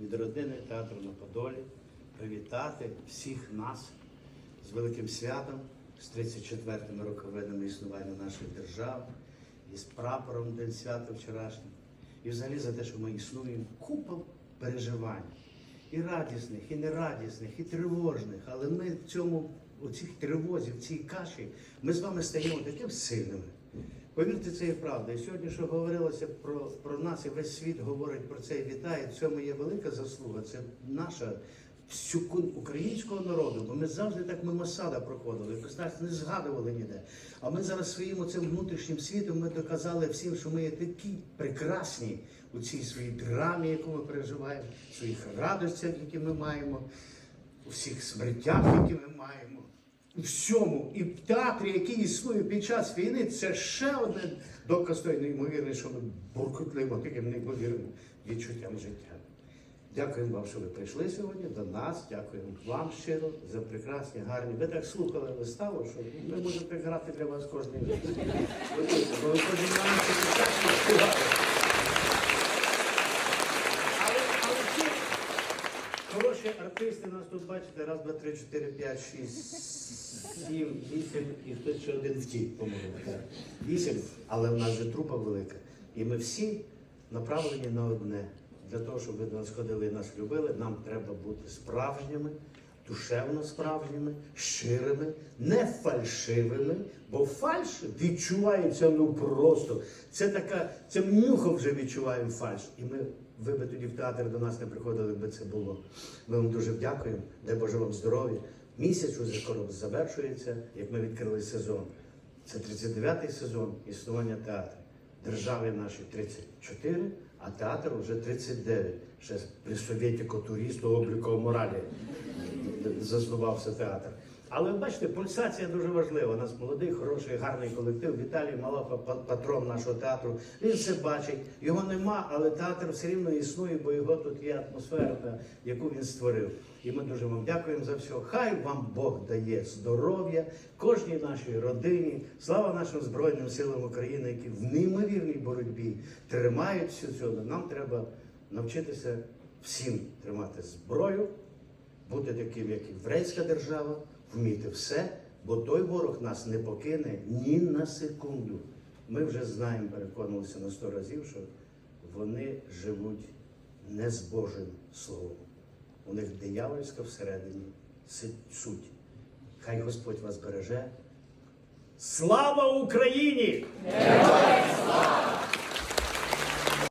від родини театру на Подолі привітати всіх нас з великим святом, з 34-ми роковинами існування нашої держави, і з прапором День свята вчорашнім, і взагалі за те, що ми існуємо, купа переживань. І радісних, і нерадісних, і тривожних. Але ми в цьому, у цих тривозі, в цій каші, ми з вами стаємо такими сильними. Повірте, це є правда. І сьогодні, що говорилося про, про нас, і весь світ говорить про це і вітає. В цьому є велика заслуга. Це наша всю українського народу, бо ми завжди так мимо сада проходили, якось нас не згадували ніде. А ми зараз своїм оцим внутрішнім світом ми доказали всім, що ми є такі прекрасні у цій своїй драмі, яку ми переживаємо, в своїх радостях, які ми маємо, у всіх смертях, які ми маємо. Всьому, і в театрі, який існує під час війни, це ще доказ той неймовірний, що ми буркотливо таким неймовірним відчуттям життя. Дякуємо вам, що ви прийшли сьогодні до нас. Дякуємо вам щиро за прекрасні, гарні. Ви так слухали виставу, що ми можемо так грати для вас кожен день. Бо ви кожен момент прекрасно співали. Але, але ці хороші артисти нас тут бачите, раз, два, три, чотири, п'ять, шість, сім, вісім, і хтось ще один втік, по-моєму. Вісім, але в нас же трупа велика. І ми всі направлені на одне. Для того, щоб ви до нас ходили і нас любили, нам треба бути справжніми, душевно справжніми, щирими, не фальшивими, бо фальш відчувається ну просто. Це така, це нюхом вже відчуваємо фальш. І ми, ви би тоді в театр до нас не приходили, якби це було. Ми вам дуже дякуємо, дай Боже вам здоров'я. Місяць уже скоро завершується, як ми відкрили сезон. Це 39-й сезон існування театру. Державі нашій 34, а театр вже 39. Ще при совєтіко туристу обліку моралі заснувався театр. Але бачите, пульсація дуже важлива. У нас молодий, хороший, гарний колектив. Віталій Малаха, па- патрон нашого театру. Він все бачить. Його нема, але театр все рівно існує, бо його тут є атмосфера, яку він створив. І ми дуже вам дякуємо за все. Хай вам Бог дає здоров'я кожній нашій родині. Слава нашим Збройним силам України, які в неймовірній боротьбі тримають всю цю. Нам треба навчитися всім тримати зброю, бути таким, як єврейська держава, вміти все, бо той ворог нас не покине ні на секунду. Ми вже знаємо, переконувалися на сто разів, що вони живуть не з Божим Словом. У них диявольська всередині суть. Хай Господь вас береже. Слава Україні! Героям слава!